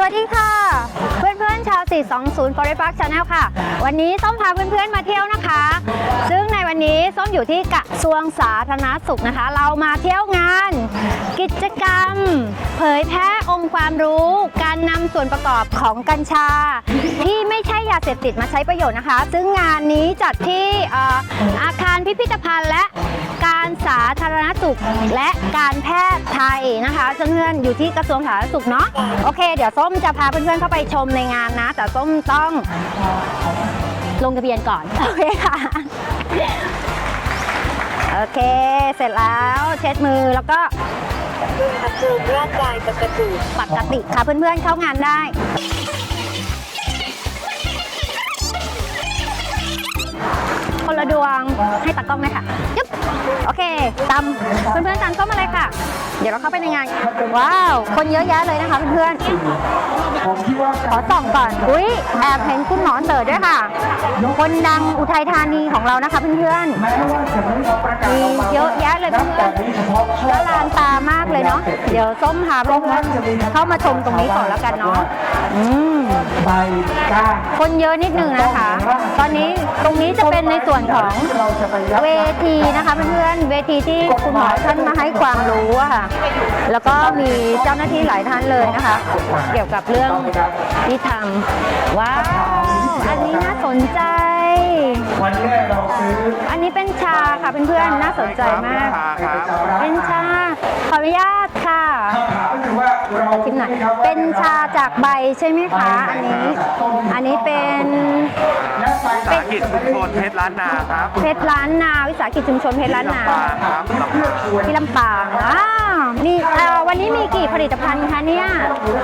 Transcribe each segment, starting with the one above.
สวัสดีค่ะ เพื่อนๆชาว 420 Forest Park Channel ค่ะ วันนี้ส้มพาเพื่อนๆมาเที่ยวนะคะ ซึ่งในวันนี้ส้มอยู่ที่กระทรวงสาธารณสุขนะคะ เรามาเที่ยวงาน กิจกรรม เผยแพร่องค์ความรู้ การนำส่วนประกอบของกัญชา ที่ไม่ใช่ยาเสพติดมาใช้ประโยชน์นะคะ ซึ่งงานนี้จัดที่อาคารพิพิธภัณฑ์และ การสาธารณสุขและการแพทย์ไทยนะคะเพื่อนๆอยู่ที่กระทรวงสาธารณสุขเนาะโอเค เดี๋ยวส้มจะพาเพื่อนๆเข้าไปชมในงานนะ แต่ส้มต้องลงทะเบียนก่อน โอเคค่ะ โอเค เสร็จแล้วเช็ดมือแล้วก็อุณหภูมิร่างกายปกติปกติค่ะเพื่อนๆเข้างานได้ คนละดวงให้ตากล้องเลยค่ะยึบโอเค ตามเพื่อนๆตามส้มมาเลยค่ะ เดี๋ยวเราเข้าไปในงาน ว้าว คนเยอะแยะเลยนะคะเพื่อนๆขอส่องก่อน อุ้ยแอบเห็นคุณหมอเต๋อด้วยค่ะ คนดังอุทัยธานีของเรานะคะเพื่อนๆมีเยอะแยะเลยเพื่อนๆแล้วลานตามากเลยเนาะ เดี๋ยวส้มพาเพื่อนๆเข้ามาชมตรงนี้ก่อนแล้วกันเนาะอืม ใบก้านคนเยอะนิดนึงนะคะ ตอนนี้ตรงนี้จะเป็นในส่วนของเราจะไปรับเวทีนะคะเพื่อนๆเวทีที่คุณหมอท่านมาให้ความรู้อะค่ะ แล้วก็มีเจ้าหน้าที่หลายท่านเลยนะคะ เกี่ยวกับเรื่องที่ทำว้าวอันนี้น่าสนใจวันแรกเราซื้ออันนี้เป็นชาค่ะเพื่อนๆน่าสนใจมาก เป็นชาขออนุญาต ค่ะคำถามก็คือว่าเราชิมหน่อยเป็นชาจากใบใช่ไหมคะ อันนี้ อันนี้เป็นและใบวิสาหกิจชุมชนเพชรล้านนาครับเพชรล้านนา วิสาหกิจชุมชนเพชรล้านนาปางครับลำปางที่ลำปางอ้าว มีเอ่อวันนี้มีกี่ผลิตภัณฑ์คะเนี่ย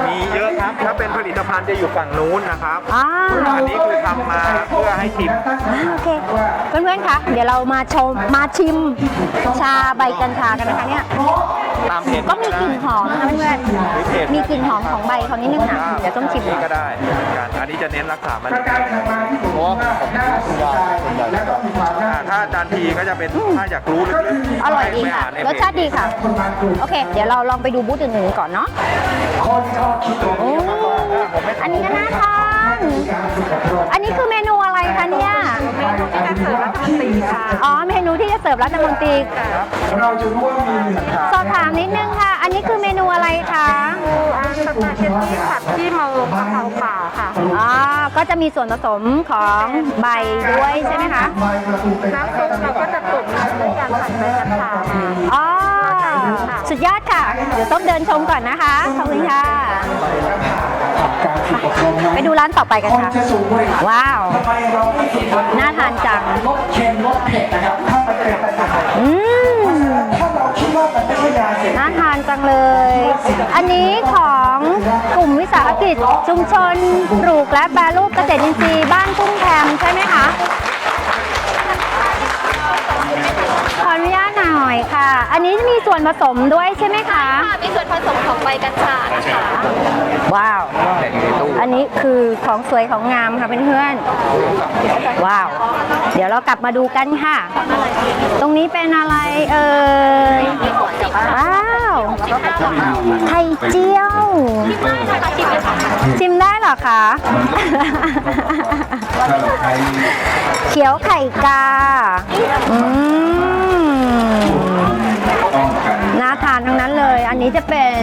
มีเยอะครับถ้าเป็นผลิตภัณฑ์จะอยู่ฝั่งนู้นนะครับอ้าวอันนี้คือทำมาเพื่อให้ชิมอ่าโอเค เพื่อนๆคะเดี๋ยวเรามาชมมาชิม ชาใบกัญชากันนะคะเนี่ย ตามเพจก็มีกลิ่นหอมนะคะเพื่อนๆมีกลิ่นหอมของใบเขานิดนึงค่ะเดี๋ยวต้องชิมก่นี่อนก็ได้เหมือนกันอันนี้จะเน้นรักษามันประการถัดมาที่ผมว่าและก็มีความน่าอ่า ก็จะเป็นถ้าอยากรู้ลึกๆอร่อยดีให้ไปค่ะอ่านในรสชาติดีค่ะคนบางกลุ่มโอเค เดี๋ยวเราลองไปดูบูธอื่นๆก่อนเนาะคนชอบคิดตัวโอ้อันนี้ก็น่าทาน อันนี้คือเมนูอะไรคะเนี่ยเมนูที่จะเสิร์ฟรัฐมนตรีค่ะอ๋อ เมนูที่จะเสิร์ฟรัฐมนตรีค่ะเราจะรู้ว่ามีเหนือขาสอบถามนิดนึงค่ะ อันนี้คือเมนูอะไรคะสปาเกตตี้ผัดที่เมากะเพราป่าค่ะ อ๋อ ก็จะมีส่วนผสมของใบด้วยใช่ไหมคะใบกระปุกเป็นน้ำซุปเราก็จะตุ๋นด้วยการผัดใบกัญชาค่ะอ๋อ สุดยอดค่ะ เดี๋ยวต้องเดินชมก่อนนะคะ ขอบคุณค่ะการฝึกอบรมไปดูร้านต่อไปกันคนค่ะจะสูงบริหารว้าวทำไมเราไม่ฝึกอบรมน่าทานจังลดเค็มลดเผ็ดนะครับ ถ้ามันเป็นปัญหา จังเลย อันนี้ของกลุ่มวิสาหกิจชุมชนปลูกและแปรรูปเกษตรอินทรีย์บ้านทุ่งแพมใช่ไหมคะ ขออนุญาต หน่อยค่ะ อันนี้มีส่วนผสมด้วยใช่ไหมคะมีส่วนผสมของใบกัญชานะคะว้าว อันนี้คือของสวยของงามค่ะเพื่อนๆ ว้าว เดี๋ยวเรากลับมาดูกันค่ะ ตรงนี้เป็นอะไรเอ่ย ว้าว ไข่เจียว ชิมได้เหรอคะ เขียวไข่กา อืม นนี้จะเป็น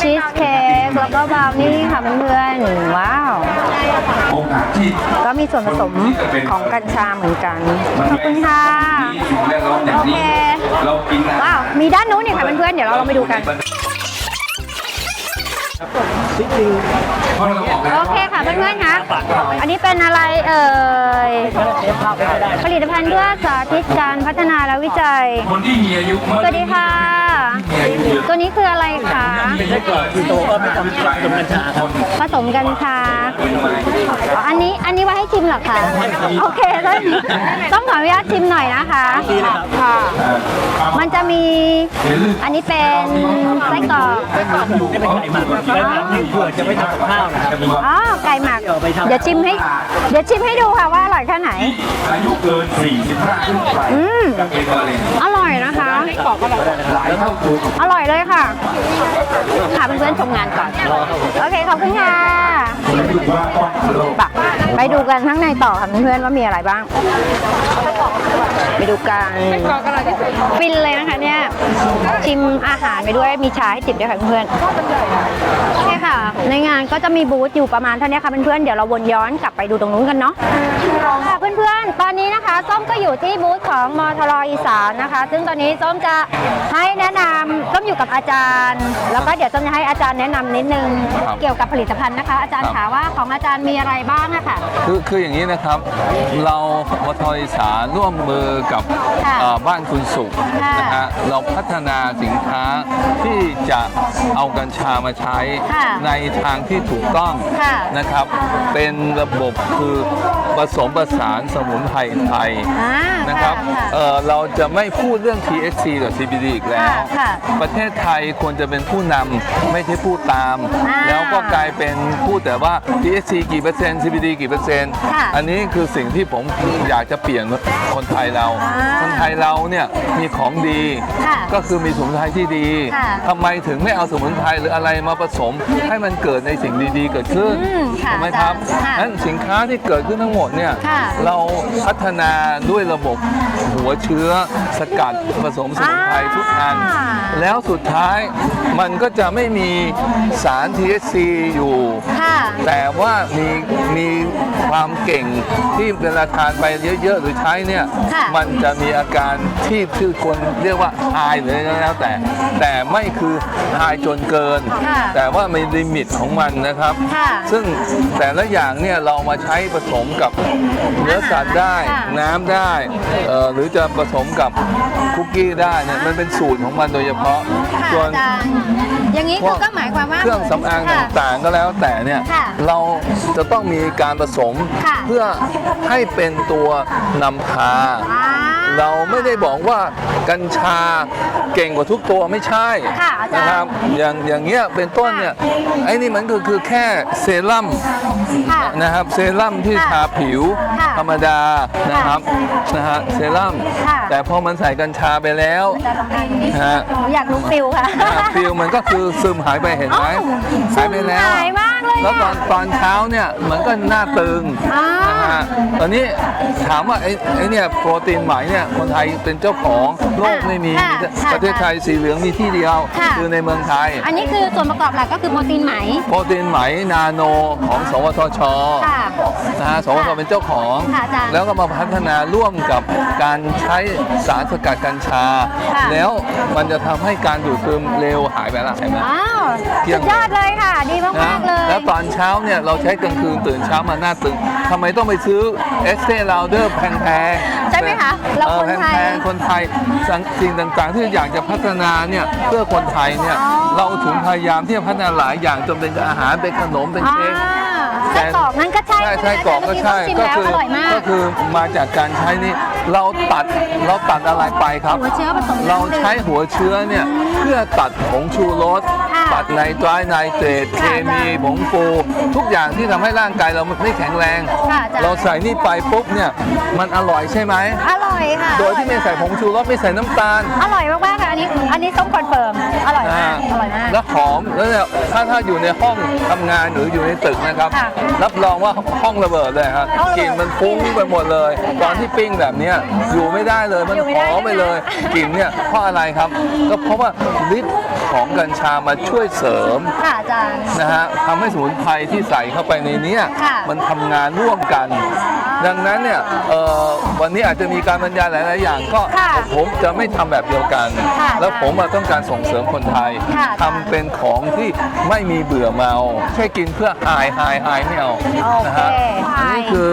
ชีสเค้กแล้วก็บราวนี่ค่ะเพื่อนๆว้าว โอกาสที่ก็มีส่วนผสมของกัญชาเหมือนกัน ขอบคุณค่ะ มีสิ่งแวดล้อมอย่างนี้ โอเค เรากินนะว้าว มีด้านนู้นนี่ค่ะเพื่อนๆเดี๋ยวเราลองไปดูกัน เพราะเราบอกแล้วโอเคค่ะเพื่อนๆคะอันนี้เป็นอะไรเอ่ย ผลิตภัณฑ์เพื่อสาธิตการพัฒนาและวิจัย คนที่มีอายุมากสวัสดีค่ะตัวนี้คืออะไรคะเป็นไม่เกิดที่โตก็ไม่ทำกัญชาครับผสมกัญชาอ๋ออันนี้อันนี้ไว้ให้ชิมเหรอคะโอเคต้องต้องขออนุญาตชิมหน่อยนะคะค่ะมันจะมีอันนี้เป็นไส้กรอกไส้กรอกไม่เป็นไก่หมักไม่เป็นเพื่อจะไม่ทำกับข้าวนะครับอ๋อไก่หมักเดี๋ยวชิมให้ เดี๋ยวชิมให้ดูค่ะว่าอร่อยแค่ไหนอายุเกิน45ขึ้นไปอืมจะเป็นมะ เร็งอร่อยอร่อยเลยค่ะค่ะเพื่อนๆชมงานก่อน โอเคขอบคุณค่ะไปไปดูกันข้างในต่อค่ะเพื่อนๆว่ามีอะไรบ้าง ไปดูกันฟินเลยนะคะเนี่ย ชิมอาหารไปด้วยมีชาให้จิบด้วยค่ะเพื่อนๆโอเคค่ะ ในงานก็จะมีบูธอยู่ประมาณเท่านี้ค่ะเพื่อนๆเดี๋ยวเราวนย้อนกลับไปดูตรงนู้นกันเนาะค่ะเพื่อนๆ ตอนนี้นะคะส้มก็อยู่ที่บูธของมทรอีสานนะคะ ซึ่งตอนนี้ส้มจะให้แนะนำส้มอยู่กับอาจารย์ แล้วก็เดี๋ยวส้มจะให้อาจารย์แนะนำนิดนึง ครับเกี่ยวกับผลิตภัณฑ์นะคะ อาจารย์ครับถามว่าของอาจารย์มีอะไรบ้างอะค่ะ คือคืออย่างนี้นะครับ เราวทอีสานร่วมมือกับค่ะเอ่อบ้านคุณสุขค่ะนะฮะเราพัฒนาสินค้าที่จะเอากัญชามาใช้ค่ะในทางที่ถูกต้องค่ะนะครับ เป็นระบบคือ ผสมผสานสมุนไพรไทยอ่านะครับค่ะเอ่อเราจะไม่พูดเรื่อง THC กับ CBD อีกแล้วค่ะค่ะ ประเทศไทยควรจะเป็นผู้นำไม่ใช่ผู้ตาม อ่าแล้วก็กลายเป็นพูดแต่ว่า THC กี่เปอร์เซ็นต์ CBD กี่เปอร์เซ็นต์ค่ะอันนี้คือสิ่งที่ผมอยากจะเปลี่ยนคนไทยเรา อ่าคนไทยเราเนี่ยมีของดี ค่ะก็คือมีสมุนไพรที่ดีค่ะทำไมถึงไม่เอาสมุนไพรหรืออะไรมาผสม ให้มันเกิดในสิ่งดีๆ เกิดขึ้นอืมค่ะถูกไหมครับอาจารย์ค่ะ นั้นสินค้าที่เกิดขึ้นทั้งหมดเนี่ย ค่ะเราพัฒนาด้วยระบบหัวเชื้อสกัดผสมสมุนไพรทุกอัน อ่า แล้วสุดท้ายมันก็จะไม่มีสาร THC อยู่ ค่ะ แต่ว่ามีมีความเก่งที่เวลาทานไปเยอะ ๆ หรือใช้เนี่ย ค่ะ มันจะมีอาการที่ชื่อคนเรียกว่าอายหรืออะไรก็แล้วแต่ แต่ไม่คืออายจนเกิน ค่ะแต่ว่ามีลิมิตของมันนะครับ ค่ะ ซึ่งแต่ละอย่างเนี่ยเรามาใช้ผสมกับเนื้อสัตว์ได้ค่ะน้ำได้เอ่อหรือจะผสมกับคุกกี้ได้เนี่ยมันเป็นสูตรของมันโดยเฉพาะค่ะส่วนอาจารย์อย่างนี้คือก็หมายความว่าเครื่องสำอางค่ะต่างๆก็แล้วแต่เนี่ยค่ะเราจะต้องมีการผสมค่ะเพื่อให้เป็นตัวนำพาอ่า เราไม่ได้บอกว่ากัญชาเก่งกว่าทุกตัวไม่ใช่ค่ะอาจารย์นะครับอย่างอย่างเงี้ยเป็นต้นเนี่ยไอ้นี่มันก็คือแค่เซรั่มค่ะนะครับเซรั่มที่ค่ะทาผิวค่ะธรรมดานะครับนะฮะเซรั่มค่ะ แต่พอมันใส่กัญชาไปแล้วอาจารย์ลองกินดินะฮะหนูอยากรู้ฟิลค่ะอ่าฟิลมันก็คือซึมหายไปเห็นไหมอ้าวหายไปแล้วซึมหายมากเลยอะแล้วตอนตอนเช้าเนี่ยมันก็หน้าตึงอ่านนะฮะตอนนี้ถามว่าไอ้ไอ้เนี่ยโปรตีนไหมเนี่ยคนไทยเป็นเจ้าของโลกไม่มีค่ะมีแต่ค่ะประเทศไทยสีเหลืองมีที่เดียวค่ะคือในเมืองไทย อันนี้คือส่วนประกอบหลักก็คือโปรตีนไหม โปรตีนไหมนาโนของ สวทชค่ะนะฮะสวทชเป็นเจ้าของค่ะอาจารย์แล้วก็มาพัฒนาร่วมกับการใช้สารสกัดกัญชา ค่ะ แล้วมันจะทำให้การดูดซึมเร็วหายไปละเห็นไหม อ้าวเที่ยสุง ดยอดเลยค่ะ ดีนะมากๆเลย แล้วตอนเช้าเนี่ยเราใช้กลางคืนตื่นเช้ามาหน้าตึงทำไมต้องไปซื้อเอสเตลาวเดอร์แพงๆใช่ไหมคะเราออคนไทยแพงๆคนไทยสั่งสิ่งต่างๆ ที่อยากจะพัฒนาเนี่ยเพื่อคนไทยเนี่ยอ๋อเราถึงพยายามที่จะพัฒนาหลายอย่างจนเป็นอาหารเป็นขนมเป็นอ่าเค้ก ไส้กรอกนั่นก็ใช่ใช่ไหมใช่กรอกก็ใช่ชิมก็แล้วคืออร่อยมากก็คือมาจากการใช้นี่เราตัดเราตัดอะไรไปครับ หัวเชื้อผสมน้ำเราใช้หัวเชื้อเนี่ยเพื่อตัดผงชูรส ค่ะตัดไนไตรไนเตรตเคค่ะมีผงฟูทุกอย่างที่ทำให้ร่างกายเราไม่แข็งแรงค่ะอาจารย์เราใส่นี่ไปปุ๊บเนี่ยมันอร่อยใช่ไหมอร่อยค่ะโดยที่ไม่ใส่ผงชูรสไม่ใส่น้ำตาล อร่อยมากๆค่ะอันนี้อันนี้ส้มคอนเฟิร์มอร่อยมากอร่อยมากแล้วหอมแล้วเนี่ยถ้าถ้าอยู่ในห้องทำงานหรืออยู่ในตึกนะครับค่ะรับรองว่าห้องระเบิดเลยครับห้องระเบิดกลิ่นมันฟุ้งไปหมดเลย ตอนที่ปิ้งแบบเนี้ยอยู่ไม่ได้เลยมันอยู่ไม่หได้อมไปเลยใช่ไหมกลิ่นเนี่ยเพราะอะไรครับ ก็เพราะว่าฤทธิ์ของกัญชามาช่วยเสริมค่ะอาจารย์ นะฮะทำให้สมุนไพรที่ใส่เข้าไปในเนี้ยค่ะ มันทำงานร่วมกัน ดังนั้นเนี่ยเอ่อวันนี้อาจจะมีการบรรยายหลาย ๆ อย่างก็ค่ะผมจะไม่ทำแบบเดียวกัน ค่ะแล้วผมอะต้องการส่งเสริมคนไทยค่ะทำเป็นของที่ไม่มีเบื่อเมาแค่กินเพื่อหายหายหายไม่เอาโอเคนะฮะอันนี้คือ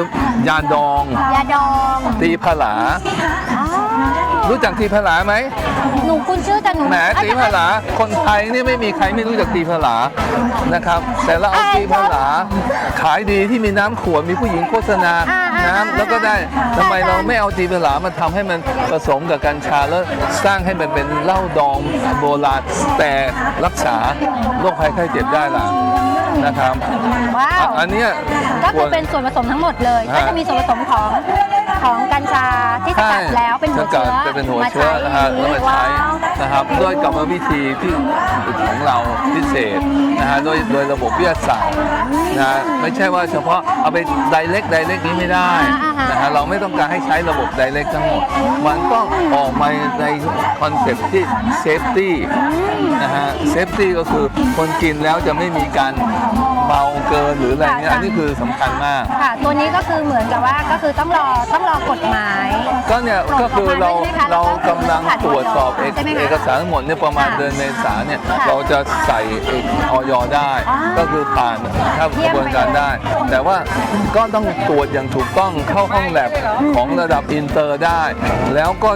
ยาดอง ยาดอง ตีผลาอ๋อ รู้จักตีผลาไหมหนูคุณชื่อแต่หนูแหมตีผลาคนไทยนี่ไม่มีใครไม่รู้จักตีผลานะครับ แต่เราเอาตีผลาขายดีที่มีน้ำขวดมีผู้หญิงโฆษณาอ่าอ่าน้ำแล้วก็ได้ทำไมเราไม่เอาตีผลามาทำให้มันผสมกับกัญชาแล้วสร้างให้มันเป็นเหล้าดองโบราณแต่รักษาโรคภัยไข้เจ็บได้ล่ะนะครับว้าวอะอันเนี้ยก็ควคือรเป็นส่วนผสมทั้งหมดเลยฮะก็จะมีส่วนผสมของ ของกัญชาที่สกัดแล้วเป็นหัวสกัเชื้ดอจะเป็นหัวเชื้อนะฮะแล้วมาใช้ว้าวนะครับด้วยกรรมวิธีที่ของเราพิเศษนะฮะโดยโดยระบบวิทยาศาสตร์นะฮะไม่ใช่ว่าเฉพาะเอาไปไดเ c กไดเ c กนี้ไม่ได้ อ่าฮะนะฮะเราไม่ต้องการให้ใช้ระบบไดเ c กทั้งหมด มันต้องออกมาในคอนเซ็ปต์ที่เซฟตี้นะฮะเซฟตี้ก็คือคนกินแล้วจะไม่มีการเมาเกินหรืออะไรเงี้ยค่ะอันนี้คือสำคัญมาก ค่ะ ตัวนี้ก็คือเหมือนกับว่าก็คือต้องรอต้องรอกฎหมาย ก็เนี่ยก็คือเราใช่ไหมคะเรากำลังตรวจสอบเอกใช่ไหมคะเอกสารทั้งหมดเนี่ยประมาณค่ะเดือนเมษาเนี่ยค่ะเราจะใส่เอกออยได้ อ๋อก็คือผ่านถ้ากเยี่ระยมบวนการไปเลยได้ แต่ว่าก็ต้องตรวจอย่างถูกต้องเข้าห้องแลบของระดับอินเตอร์ได้ แล้วก็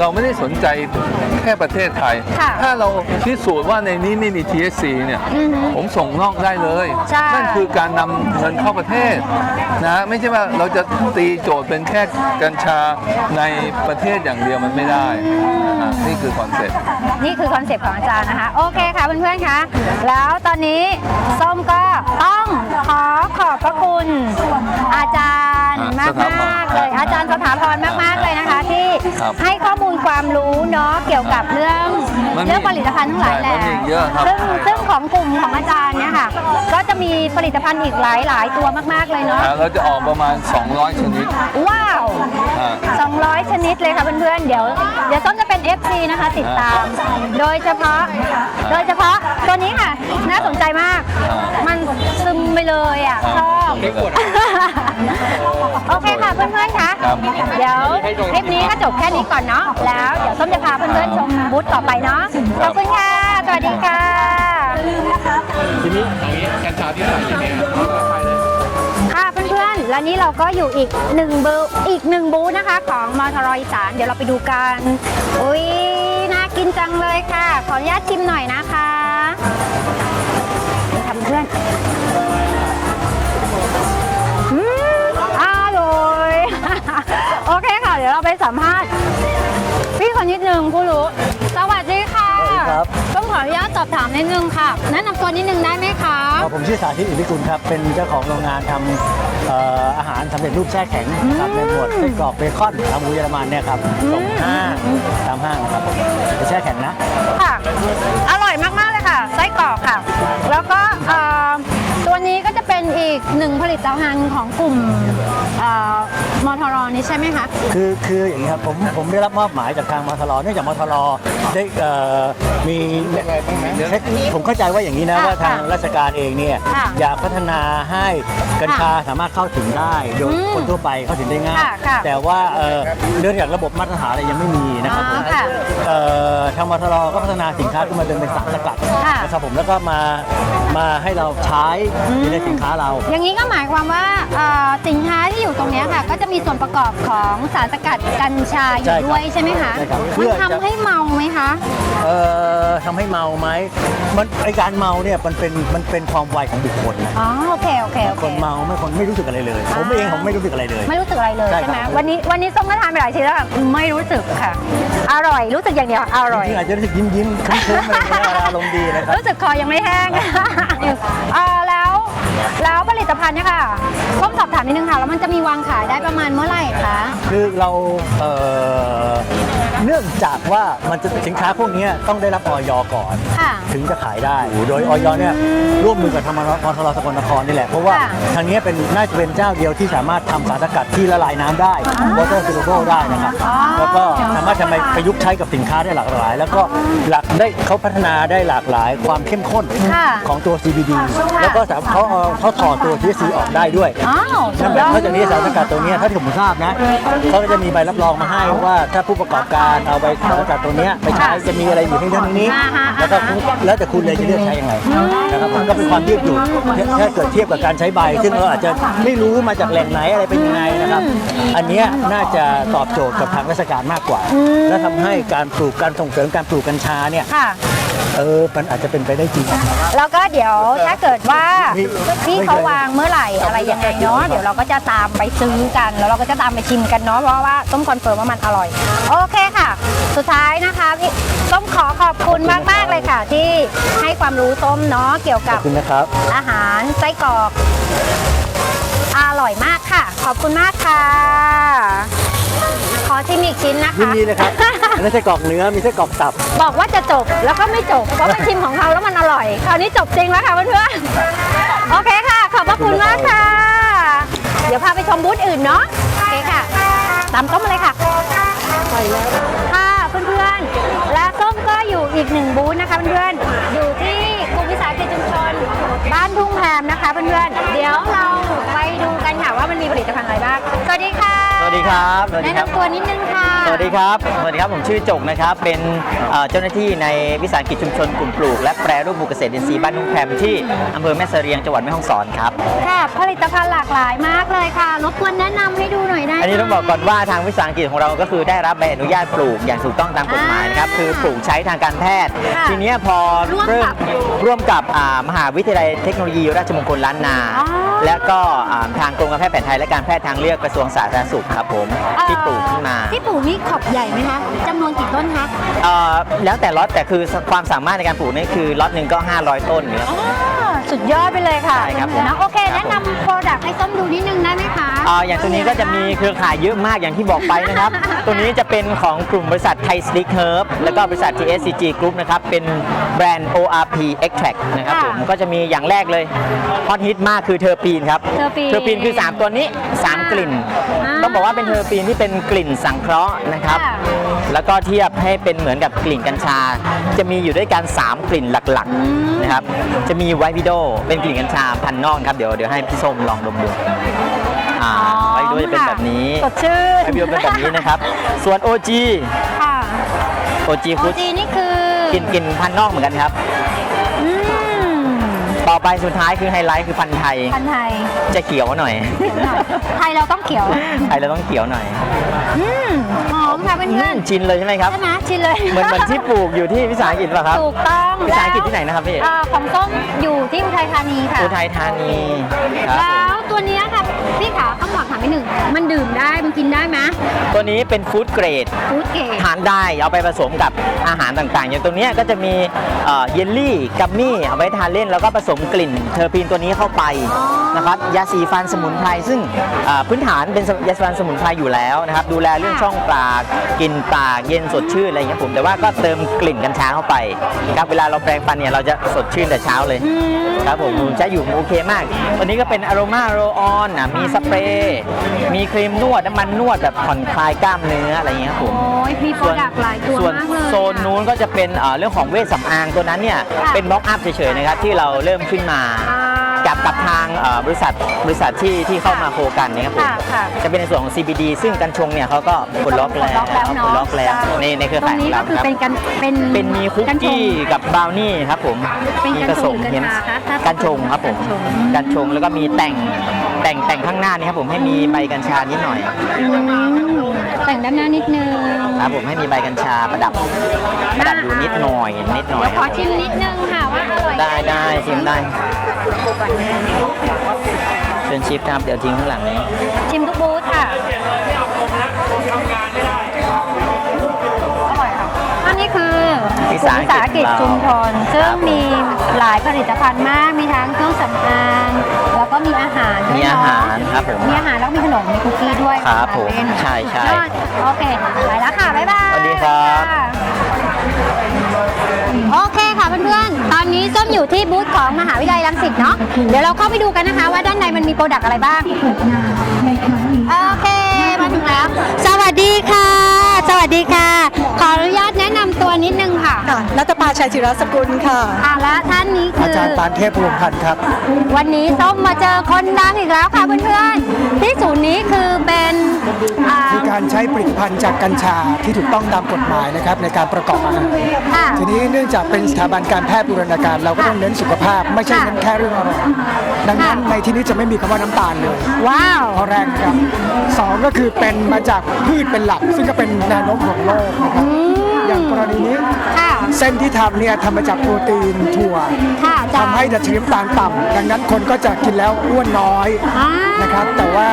เราไม่ได้สนใจแค่ประเทศไทยค่ะถ้าเราพิสูจน์ว่าในนี้ไม่มี THC เนี่ยอือฮึผมส่งนอกได้เลยใช่นั่นคือการนำเงินเข้าประเทศนะไม่ใช่ว่าเราจะตีโจทย์เป็นแค่กัญชาในประเทศอย่างเดียวมันไม่ได้อะนี่คือคอนเซ็ปต์นี่คือคอนเซปต์ของอาจารย์นะคะ โอเคค่ะเพื่อนๆคะแล้วตอนนี้ส้มก็ต้องขอขอบพระคุณอาจา รย์อะมากสถาพรมากๆเลยอาจารย์สถาพรมากๆเลยนะคะ ที่ครับให้ข้อมูล ความรู้เนาะเกี่ยวกับเรื่องมันมีเรื่องผลิตภัณฑ์ทั้งหลายแหใช่ล่มันมีเยอะครับ ซึ่งใช่ครับซึ่งของกลุ่มของอาจารย์เนี่ยค่ะ ก็จะมีผลิตภัณฑ์อีกหลายหลายๆตัวมากๆเลยเนาะ อะเราจะออกประมาณ 200 ชนิดว้าว อะ200 ชนิดเลยค่ะเพื่อนๆ เดี๋ยว เดี๋ยวต้นจะเป็น FC นะคะติดตาม โดยเฉพาะ โดยเฉพาะตัวนี้ค่ะ น่าสนใจมากอ่ามัมันซึมไปเลยอะชอบไม่กดโอเคค่ะเพื่อนๆคะครับ เดี๋ยวคลิปนี้ก็จบแค่นี้ก่อนเนาะแล้วเดี๋ยวส้มจะพาเพื่อนๆชมบูธต่อไปเนาะขอบคุณค่ะสวัสดีค่ะทีนี้อย่างนี้กัญชาที่ใส่อยู่เนี่ยค่ะเพื่อนๆ และนี่เราก็อยู่อีกหนึ่งบูธอีกหนึ่งบูธนะคะ ของมอทรอีสานเดี๋ยวเราไปดูกันอุ้ยน่ากินจังเลยค่ะ ขออนุญาตชิมหน่อยนะคะนี่ค่ะเพื่อนอืมอร่อย โอเคค่ะ เดี๋ยวเราไปสัมภาษณ์ พี่คนนิดนึงผู้รู้ สวัสดีค่ะครับ ต้องขออนุญาตสอบถามนิดนึงค่ะ แนะนำตัวนิดนึงได้ไหมคะ ครับผมชื่อสาธิตอิทธิกุลครับ เป็นเจ้าของโรงงานทำเอ่ออาหารสำเร็จรูปแช่แข็งนะครับในหมวดไส้กรอกเบคอนทางหมูเยอรมันเนี่ยครับส่งห้างตามห้างนะครับผมเป็นแช่แข็งนะ ค่ะ อร่อยมาก ๆ เลยค่ะ ไส้กรอกค่ะ แล้วก็เอ่อตัวนี้ก็จะเป็นอีกหนึ่งผลิตภัณฑ์ของกลุ่มเอ่อม ทรนี้ใช่ไหมคะ คือคืออย่างนี้ครับผมผมได้รับมอบหมายจากทางมทรเนื่องจากมทรได้เอ่อมีผมเข้าใจว่าอย่างนี้นะค่ะว่าทางราชการเองเนี่ยค่ะอยากพัฒนาให้กัญชาสามารถเข้าถึงได้โดยอืมคนทั่วไปเข้าถึงได้ง่าย ค่ะค่ะ แต่ว่าเอ่อเรื่องจากระบบมาตรฐานอะไรยังไม่มีนะครับผมอ๋อค่ะ เอ่อทางมทรก็พัฒนาสินค้าขึ้นมาเป็นสารสกัดค่ะนะครับผมแล้วก็มามาให้เราใช้ในสินค้าเรา อย่างนี้ก็หมายความว่าเอ่อสินค้าที่อยู่ตรงเนี้ยค่ะ ก็จะมีส่วนประกอบของสารสกัดกัญชาอใช่ยู่ครับด้วยใช่ไหมคะใช่ครับมัเพื่นอจะ ทำให้เมาไหมคะ เอ่อทำให้เมาไหมมันไอการเมาเนี่ยมันเป็นมันเป็นความไวของบุคคลนะอ๋อโอเคโอเคโอเคคนเมาไม่คนไม่รู้สึกอะไรเลย ผมเองผมไม่รู้สึกอะไรเลย ไม่รู้สึกอะไรเลยใช่ใช่ไหมครับ วันนี้วันนี้ส้มก็ทานไปหลายชิ้นแล้วค่ะไม่รู้สึกค่ะ อร่อยรู้สึกอย่างเดียวอร่อย จริงๆอาจจะรู้สึกยิ้มยิ้มๆเคลิ้มๆอะไรอย่างเงี้ยอารมณ์ดีนะครับ รู้สึกคอยังไม่แห้ง เอ่อแล้วแล้วผลิตภัณฑ์เนี่ยค่ะส้มสอบถามนิดนึงค่ะ แล้วมันจะมีวางขายได้ประมาณเมื่อไหร่คะ คือเราเอ่อเนื่องจากว่ามันจะสินค้าพวกเนี้ยต้องได้รับออยก่อน ค่ะ ถึงจะขายได้ โดยออยเนี่ยร่วมมือกับทางมทรสกลนครนี่แหละ เพราะว่าค่ะทางเนี้ยเป็นน่าจะเป็นเจ้าเดียวที่สามารถทำสารสกัดที่ละลายน้ำได้ water soluble ได้นะครับ อ๋อ แล้วก็สามารถจะไปประยุกต์ใช้กับสินค้าได้หลากหลาย แล้วก็หลักได้เขาพัฒนาได้หลากหลายความเข้มข้นค่ะของตัว CBD แล้วก็สามารถเขาเอาเขาถอดตัว THC ออกได้ด้วยอ้าวสุนั่ดนยอดนอกจากนี้สารสกัดตัวเนี้ยถ้าที่ผมทราบนะเขาก็จะมีใบรับรองมาให้ว่าถ้าผู้ประกอบการเอาใบสารสกัดตัวเนี้ยไปใช้จะมีอะไรอยู่ในเรื่องนี้ อ่าฮะ แล้วก็คุณแล้วแต่คุณเลยจะเลือกใช้ยังไงนะครับมันก็เป็นความยืดหยุ่นถ้าเกิดเทียบกับการใช้ใบ ซึ่งเราอาจจะไม่รู้มาจากแหล่งไหนอะไรเป็นยังไงนะครับ อันเนี้ยน่าจะตอบโจทย์กับทางราชการมากกว่า และทำให้การปลูกการส่งเสริมการปลูกกัญชาเนี่ย ค่ะ เออมันอาจจะเป็นไปได้จริง แล้วก็เดี๋ยวถ้าเกิดว่านี่พี่เขาวางเมื่อไหร่อะไรยังไงเนาะเดี๋ยวเราก็จะตามไปซื้อกัน แล้วเราก็จะตามไปชิมกันเนาะเพราะว่าต้มคอนเฟิร์มว่ามันอร่อย โอเคค่ะ สุดท้ายนะคะพี่ส้มขอขอบคุณมากๆเลยค่ะ ที่ให้ความรู้ส้มเนาะเกี่ยวขกัอบบคุณนะครับ อาหารไส้กรอกอร่อยมากค่ะ ขอบคุณมากค่ะข อชิมอีกชิ้นนะคะยินดีเลยครับอันนั้นไส้กรอกเนื้อมีไส้กรอกตับ บอกว่าจะจบแล้วก็ไม่จบเพราะไปชิมของเขาแล้วมันอร่อย คราวนี้จบจริงแล้วค่ะเพื่อนๆโอเคค่ะ ขอบพระคุณมากค่ะ เดี๋ยวพาไปชมบูธอื่นเนาะโอเคค่ะตามส้มมาเลยค่ะค่ะเพื่อนๆและส้มก็อยู่อีกหนึ่งบูธนะคะเพื่อนๆอยู่ที่กลุ่มวิสาหกิจชุมชนบ้านทุ่งแพมนะคะเพื่อนๆเดี๋ยวเราไปดูกันค่ะ ว่ามันมีผลิตภัณฑ์อะไรบ้าง สวัสดีค่ะสวัสดีครับสวัสดีแนะครับ นำตัวนิดนึงค่ะ สวัสดีครับ สวัสดีครับ ผมชื่อจกนะครับ เป็นเอ่อเจ้าหน้าที่ในวิสาหกิจชุมชนกลุ่มปลูก และแปรรูปหมู่เกษตรอินทรีย์บ้านนุ่งแพมที่อำเภอแม่เสรียงจังหวัดแม่ฮ่องสอนครับ ค่ะ ผลิตภัณฑ์หลากหลายมากเลยค่ะ รบกวนแนะนำให้ดูหน่อยได้ไหม อันนี้ต้องบอกก่อนว่าทางวิสาหกิจของเราก็คือได้รับใบอนุญาตปลูกอย่างถูกต้องตามกฎหมายนะครับ อ่าคือปลูกใช้ทางการแพทย์ ค่ะทีเนี้ยพอร่วมเริ่กัมบร่วมกับอ่ามหาวิทยาลัยเทคโนโลยีราชมงคลล้านนา อ๋อ และก็อ่าทางกรมการแพทย์แผนไทยและการแพทย์ทางเลือกกระทรวงสาธารณสุขครับผมที่ปลูกขึ้นมาที่ปลูกนี่ขอบใหญ่ไหมคะจำนวนกี่ต้นคะเอ่อแล้วแต่ล็อตแต่คือความสามารถในการปลูกนี่คือล็อตหนึ่งก็ 500 ต้นเนี่ยอ๋อ สุดยอดไปเลยค่ะใช่ครับนะโอเคครับ แนะนำโปรดักต์ให้ส้มดูนิดนึงได้ไหมคะเอ่ออย่างตัวนี้ก็จะมีเครือข่ายเยอะมากอย่างที่บอกไปนะครับ ตัวนี้จะเป็นของกลุ่มบริษัทไทยสลิกเฮิร์บแล้วก็บริษัท TSCG Group นะครับ เป็นแบรนด์ ORP Extract นะครับค่ะผม ก็จะมีอย่างแรกเลยฮอตฮิตมากคือเทอร์ปีนครับ เทอร์ปีน เทอร์ปีนคือ 3 ตัวนี้ 3 กลิ่น อ่าต้องบอกว่าเป็นเทอร์ปีนที่เป็นกลิ่นสังเคราะห์นะครับ ค่ะ แล้วก็เทียบให้เป็นเหมือนกับกลิ่นกัญชา จะมีอยู่ด้วยกัน 3 กลิ่นหลักๆนะครับ จะมีไวท์วิโดเป็นกลิ่นกัญชาพันนอกครับ เดี๋ยวเดี๋ยวให้พี่ส้มลองดมดูอ่าไวท์วิโดจะเป็นแบบนี้สดชื่นไวท์วิโดเป็นแบบนี้นะครับ ส่วน OG ค่ะ OG โอฟุตจีนี่คือกลิ่นกลิ่นพันนอกเหมือนกันครับ อืมต่อไปสุดท้ายคือไฮไลท์คือพันธุ์ไทย พันธุ์ไทยจะเขียวหน่อย ไทยเราต้องเขียว ไทยเราต้องเขียวหน่อย อืมหอมค่ะเพื่อนชินเลยใช่ไหมครับๆใช่ไหมชินเลยเหมือนเหมือนที่ปลูกอยู่ที่วิสาหกิจป่ะครับ ถูกต้องวิสาหกิจที่ไหนนะครับพี่อ่าของส้มอยู่ที่อุทัยธานีค่ะอุทัยธานีครับแล้ผมวตัวเนี้ยค่ะ พี่ขาต้องบอกถามนิดหนึ่ง มันดื่มได้ มันกินได้ไหมตัวนี้เป็นฟู้ดเกรด ฟู้ดเกรดทานได้เอาไปผสมกับอาหารต่างๆ อย่างตัวเนี้ยก็จะมีเอ่อเยลลี่กัมมี่เอาไว้ทานเล่น แล้วก็ผสมกลิ่นเทอร์พีนตัวนี้เข้าไปนะครับยาสีฟันสมุนไพรซึ่งเอ่อพื้นฐานเป็นยาสีฟันสมุนไพรอยู่แล้วนะครับดูแลเรื่องช่องปากกลินปากเย็นสดชื่นอะไรอย่างเงี้ยผม แต่ว่าก็เติมกลิ่นกัญชาเข้าไปครับเวลาเราแปรงฟันเนี่ยเราจะสดชื่นแต่เช้าเลยครับผมใช้อยู่โอเคมาก วันนี้ก็เป็นอโรมาโรออนอะมีสเปรย์ มีครีมนวดน้ำมันนวดแบบผ่อนคลายกล้ามเนื้ออะไรอย่างเงี้ยครับผมโอ้ยมีโปรดักต์หลายตัวส่วนมากเลยโซนนู้นก็จะเป็นเอ่อเรื่องของเวชสำอางตัวนั้นเนี่ยค่ะ เป็นบล็อกอัพเฉยๆนะครับที่เราเริ่มขึ้นมา อ่า กับกับทางเอ่อบริษัทบริษัทที่ที่เข้ามาโคกันเนะครับผมค่ะค่ะจะเป็นในส่วนของ CBD ซึ่งกัญชงเนี่ยเขาก็ปลดล็อกแล้วปลดล็อกแล้วเนอะ ปลดล็อกแล้วใช่ในในเครือตรข่ายงขอนี้งก็เราคือครับเป็นกันเป็นเป็นมีคุกนชง กี้กับบราวนี่ครับผมเป็นมีกัญชงผสมหรือเห็นกัญชาคะถ้ากัญชงครับผมกัญชง กัญชงแล้วก็มีแต่ง แต่งแต่งข้างหน้านี่ครับผมให้มีใบกัญชานิดหน่อย อืมแต่งด้านหน้านิดนึงครับผมให้มีใบกัญชาประดับประดับอยู่นิดหน่อยนิดหน่อยเดี๋ยวขอชิมนิดนึงค่ะว่าอร่อยได้ได้ชิมได้เชิญชิปครับเดี๋ยวทิ้งข้างหลังนี้ ชิมทุกบูธค่ะอร่อยค่ะอันนี้คือ วิสาหกิจวิสาหกิจเราชุมชนซึ่งครับมีหลายผลิตภัณฑ์มาก มีทั้งเครื่องสำอาง แล้วก็มีอาหารด้วยมีอาหารเนะครับผมมีอาหารแล้วมีขนม มีคุกกี้ด้วยครับผมเป็นใช่ใช่ยอดโอเค ไปแล้วค่ะ บ๊ายบายสวัสดีครับะโอเคค่ะเพื่อนๆ ตอนนี้ส้มอยู่ที่บูธของมหาวิทยาลัยรังสิตเนาะ เดี๋ยวเราเข้าไปดูกันนะคะว่าด้านในมันมีโปรดักต์อะไรบ้าง โอเค มาถึงแล้ว สวัสดีค่ะ สวัสดีค่ะ ค่ะค่ะนัตปาชัยจิรสกุลค่ะ อะและท่านนี้คืออาอ จารย์ปานเทพรวมพันธ์ครับ วันนี้ส้มมาเจอคนดังอีกแล้วค่ะเพื่อนๆ ที่ศูนย์นี้คือเป็นอ่าคือการใช้ผลิตภัณฑ์จากกัญชาที่ถูกต้องตามกฎหมายนะครับในการประกอบอาหารค่ะ ทีนี้เนื่องจากเป็นสถาบันการแพทย์บูรณาการ เราก็ต้องเน้นสุขภาพไม่ใช่ค่ะเน้นแค่เรื่องอร่อยดังนั้นค่ะในที่นี้จะไม่มีคำว่าน้ำตาลเลย ว้าว ข้อแรกครับสองก็คือเป็นมาจากพืชเป็นหลัก ซึ่งก็เป็นแนวโน้มของโลกนะครับอย่างกรณีนี้ค่ะ เส้นที่ทำเนี่ยทำมาจากโปรตีนถั่วค่ะอาจารย์ทำให้ดัชนีน้ำตาลต่ำดังนั้นคนก็จะกินแล้วอ้วนน้อยอ่าน นะครับ แต่ว่า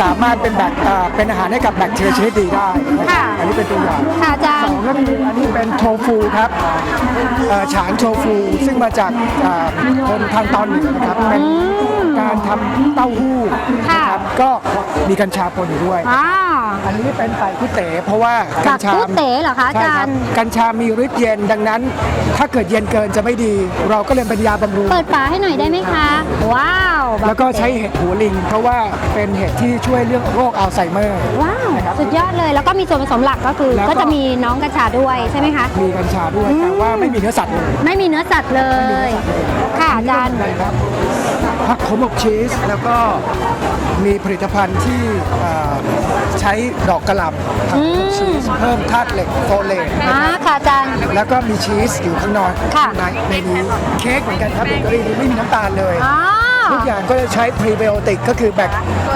สามารถเป็นแบคเอ่อเป็นอาหารให้กับแบคทีเรียชนิดดีได้นะครับค่ะอันนี้เป็นตัวอย่าง ค่ะอาจารสอย์ งก็คืออันนี้เป็นโทฟูครับเอ่อฉานโทฟูซึ่งมาจากเอ่อคนทางตอนเหนือนะครับ เป็นการ การทำเต้าหู้ค่ะนะครับก็มีกัญชาปนอยู่ด้วยอ๋ออันนี้เป็นไก่กุเต๋เพราะว่ากัจากญชากุเต๋เหรอคะอาใช่จาครบย์กัญชามีฤทธิ์เย็นดังนั้น ถ้าเกิดเย็นเกินจะไม่ดี เราก็เลยเป็นยาบำรุง เปิดฝาให้หน่อยได้ไหมคะ ว้าวแล้วก็ใช้เห็ดหูลิง เพราะว่าเป็นเห็ดที่ช่วยเรื่องโรคอัลไซเมอร์ ว้าวสุดยอดเลยแล้วก็มีส่วนผสมหลักก็คือ แล้วก็ ก็จะมีน้องกัญชาด้วยใช่ไหมคะ มีกัญชาด้วยแต่ว่าไม่มีเนื้อสัตว์เลย ไม่มีเนื้อสัตว์เลย ค่ะอาจารย์ ครับ ผักขมอบชีส แล้วก็มีผลิตภัณฑ์ที่เอ่อใช้ดอกกระหล่ำผักขมอบชีสเพิ่มธาตุเหล็กโฟเลตอ่าค่ะอาจารย์ แล้วก็มีชีสอยู่ข้างนอกค่ะ ในในนี้เค้กเหมือนกันครับเบเกอรี่นี้ไม่มีน้ำตาลเลยอ๋อ ทุกอย่างก็จะใช้พรีไบโอติกก็คือแบค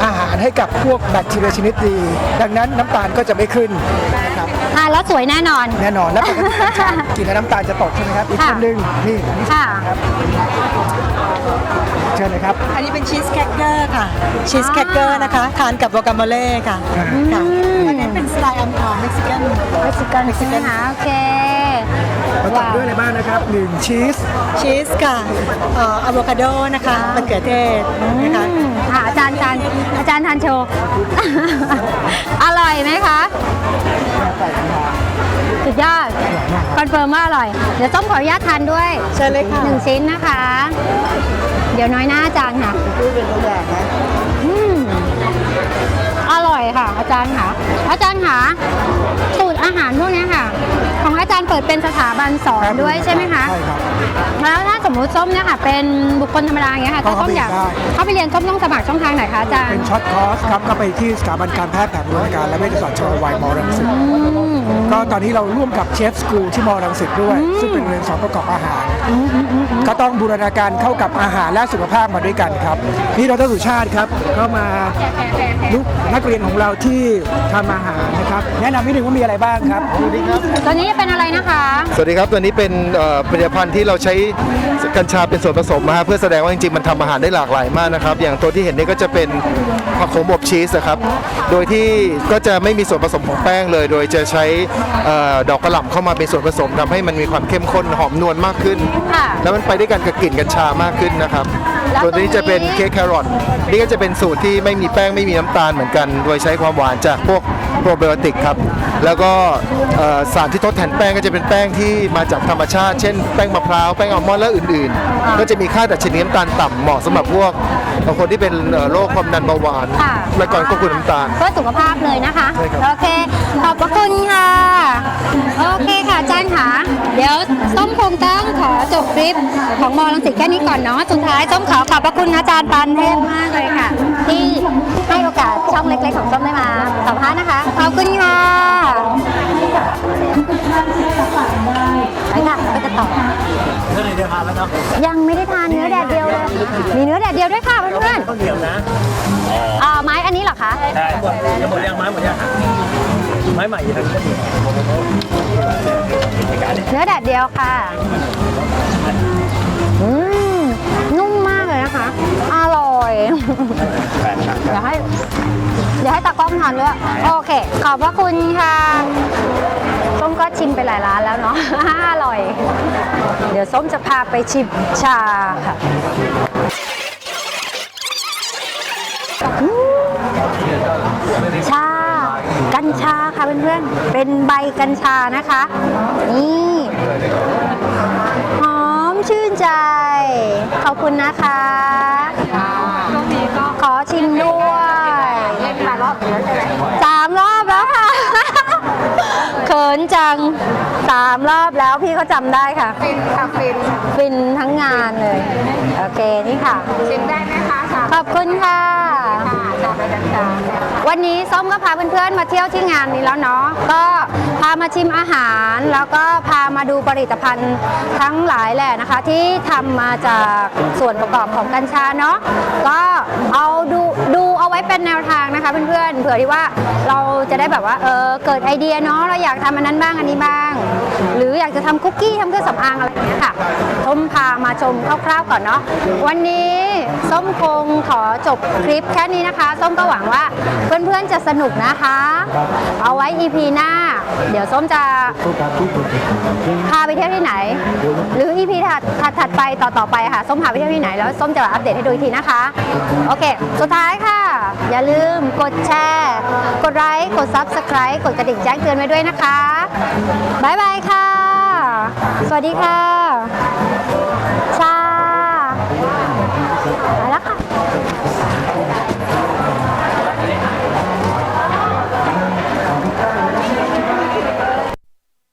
อาหารให้กับพวกแบคทีเรียชนิดดี ดังนั้นน้ำตาลก็จะไม่ขึ้นนะครับทานแล้วสวยแน่นอน แน่นอนแล้วปกติกัญชากินแล้วน้ำตาลจะตกใช่ไหมครับอีกค่ะคนหนึ่งนี่นี่ค่ะ ครับเชิญเลยครับ อันนี้เป็นชีสแคคเกอร์ค่ะ ชีสแคคเกอร์นะคะ ทานกับโบกาโมเล่ค่ะค่ะอันนี้เป็นสไตล์อเมริกันเม็กซิกันใช่ไหมคะโอเค ประกอบด้วยอะไรบ้างนะครับหนึ่งชีส ชีสค่ะเอ่ออะโวคาโดนะคะมะเขือเทศนะคะอืมอะอาจารย์ทานอาจารย์ทานโชว์ อร่อยไหมคะสุดยอดคอนเฟิร์มว่าอร่อย เดี๋ยวส้มขออนุญาตทานด้วยเชิญเลยค่ะหนึ่งชิ้นนะคะ เดี๋ยวน้อยหน้าอาจารย์ค่ะอืมอร่อยค่ะ อาจารย์ค่ะอาจารย์ค่ะ สูตรอาหารพวกเนี้ยค่ะ ของอาจารย์เปิดเป็นสถาบันสอนด้วยใช่ไหมคะใช่ครับ แล้วถ้าสมมุติส้มเนี่ยค่ะ เป็นบุคคลธรรมดาอย่างเงี้ยค่ะก็ถ้าส้มอยากเข้าไปเรียนได้ เข้าไปเรียนส้มต้องสมัครช่องทางไหนคะอาจารเป็ย์นช็อตคอร์สครับ ก็ไปที่สถาบันการแพทย์แผนโบราณการและเวชศาสตร์ชวัยมรังสิต ก็ตอนนี้เราร่วมกับเชฟสกูลที่มรังสิตด้วย ซึ่งเป็นโรงเรียนสอนประกอบอาหาร ก็ต้องบูรณาการเข้ากับอาหารและสุขภาพมาด้วยกันครับนี่ดรสุชาติครับก็มาลูกนักเรียนของเราที่ทำอาหารนะครับแนะนำนิดนึงว่ามีอะไรบ้างครับสวัสดีครับตัวนี้จะเป็นอะไรนะคะ สวัสดีครับตัวนี้เป็นเอ่อผลิตภัณฑ์ที่เราใช้กัญชาเป็นส่วนผสมนะฮะเพื่อแสดงว่าจริงๆมันทำอาหารได้หลากหลายมากนะครับ อย่างตัวที่เห็นนี่ก็จะเป็นผักโขมอบชีสนะครับโดยที่ก็จะไม่มีส่วนผสมของแป้งเลย โดยจะใช้เออดอกกระหล่ำเข้ามาเป็นส่วนผสมทำให้มันมีความเข้มข้นหอมนวลมากขึ้นค่ะแล้วมันไปด้วยกันกับกลิ่นกัญชามากขึ้นนะครับแล้วตัวนี้จะเป็นตรงนี้เค้กแครอทนี่ก็จะเป็นสูตรที่ไม่มีแป้งไม่มีน้ำตาลเหมือนกัน โดยใช้ความหวานจากพวกโปร ไบโอติกครับ แล้วก็เอ่อสารที่ทดแทนแป้งก็จะเป็นแป้งที่มาจากธรรมชาติ เช่นแป้งมะพร้าวแป้งอัลมอนด์และอื่นๆ ก็จะมีค่าดัชนีน้ำตาลต่ำเหมาะสำหรับพวกคนที่เป็นเอ่อโรคความดันเบาหวานค่ะและก่อนควบคุมน้ำตาลเพื่อสุขภาพเลยนะคะใช่ครับโอเค ขอบพระคุณค่ะ โอเคค่ะอาจารย์ค่ะ เดี๋ยวส้มคงต้องขอจบคลิปของมอลังสิตแค่นี้ก่อนเนาะ สุดท้ายส้มขอขอบพระคุณอาจารย์ปานเทพมากเลยค่ะที่ ยวพาแล้วเนาะยังไม่ได้ทานเนื้อแดดเดียวเลยมีเนื้อแดดเดียวด้วยค่ะเพื่อนต้นเดียวนะๆอ่าไม้อันนี้เหรอคะใช่หมดจะหมดยังไม้หมดยังไม้ใหม่อยู่ทางนี้ก็มีเนื้อแดดเดียวค่ะอืมนุ่มมากเลยนะคะ อร่อย เดี๋ยวให้เดี๋ยวให้ตากล้องทานด้วย โอเค ขอบพระคุณค่ะส้ มก็ชิมไปหลายร้านแล้วเนาะ อร่อย เดี๋ยวส้มจะพาไปชิมชาค่ะอืมชา กัญชาค่ะเพื่อนๆ เป็นใบกัญชานะคะ นี่หอมชื่นใจ ขอบคุณนะคะขอชิมด้วยเล่นมารอบแล้วใช่ไหมสาม นจังสามรอบแล้วพี่เขาจำได้ค่ะ ฟินค่ะฟินฟินทั้งงานเลย โอเคนี่ค่ะ ชิมได้ไหมคะขอบคุณค่ะวันนี้ส้มก็พาเพื่อนๆมาเที่ยวที่งานนี้แล้วเนาะก็พามาชิมอาหาร แล้วก็พามาดูผลิตภัณฑ์ทั้งหลายแหละนะคะ ที่ทำมาจากส่วนประกอบของกัญชาเนาะก็เอาดูดูเอา ไว้เป็นแนวทางนะคะเพื่อนๆเผื่อที่ว่าเราจะได้แบบว่าเออเกิดไอเดียเนาะเราอยากทำอันนั้นบ้างอันนี้บ้าง หรืออยากจะทำคุกกี้ทำเครื่องสำอางอะไรอย่างเงี้ยค่ะส้มพามาชมคร่าวๆก่อนเนาะวันนี้ส้มคงขอจบคลิปแค่นี้นะคะ ส้มก็หวังว่าเพื่อนๆจะสนุกนะคะ เอาไว้ EP หน้า เดี๋ยวส้มจะพาไปเที่ยวที่ไหน หรืออีพีถัดถัดไปต่อต่อไปค่ะ ส้มพาไปเที่ยวที่ไหนแล้วส้มจะอัปเดตให้ดูอีกทีนะคะ โอเค สุดท้ายค่ะ อย่าลืมกดแชร์ กดไลค์กด Subscribe กดกระดิ่งแจ้งเตือนไว้ด้วยนะคะ บ๊ายบายค่ะ สวัสดีค่ะ